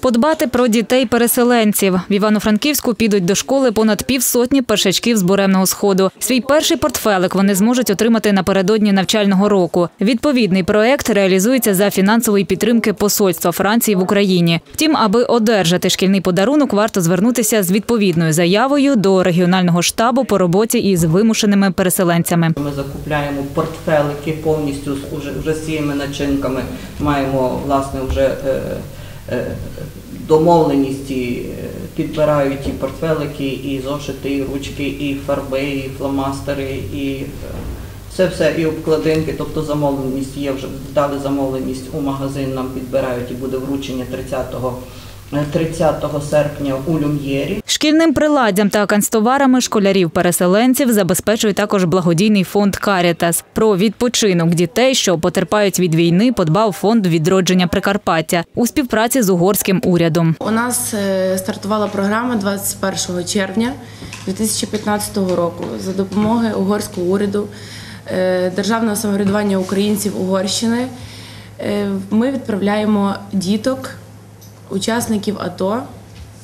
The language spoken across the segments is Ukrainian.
Подбати про дітей-переселенців. В Івано-Франківську підуть до школи понад півсотні першачків з буремного сходу. Свій перший портфелик вони зможуть отримати напередодні навчального року. Відповідний проект реалізується за фінансової підтримки посольства Франції в Україні. Втім, аби одержати шкільний подарунок, варто звернутися з відповідною заявою до регіонального штабу по роботі із вимушеними переселенцями. Ми закупляємо портфелики повністю з уже, з цими начинками. Маємо власне вже е, домовленість, і, е, підбирають і портфелики, і зошити, і ручки, і фарби, і фломастери, і е, все все і обкладинки. Тобто замовленість є вже дали замовленість у магазин. Нам підбирають і буде вручення 30 30 серпня у Люм'єрі. Шкільним приладдям та канцтоварами школярів-переселенців забезпечує також благодійний фонд Карітас. Про відпочинок дітей, що потерпають від війни, подбав фонд відродження Прикарпаття у співпраці з угорським урядом. У нас е, стартувала програма 21 червня 2015 року за допомоги угорського уряду, е, державного самоврядування українців Угорщини. Е, Ми відправляємо діток, учасників АТО,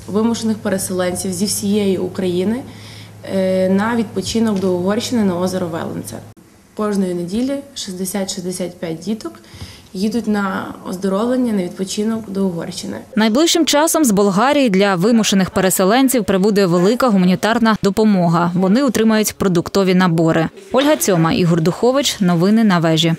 вимушених переселенців зі всієї України е, на відпочинок до Угорщини на озеро Веленце. Кожної неділі 60-65 діток їдуть на оздоровлення на відпочинок до Угорщини. Найближчим часом з Болгарії для вимушених переселенців прибуде велика гуманітарна допомога. Вони отримають продуктові набори. Ольга Цьома, Ігор Духович. Новини на вежі.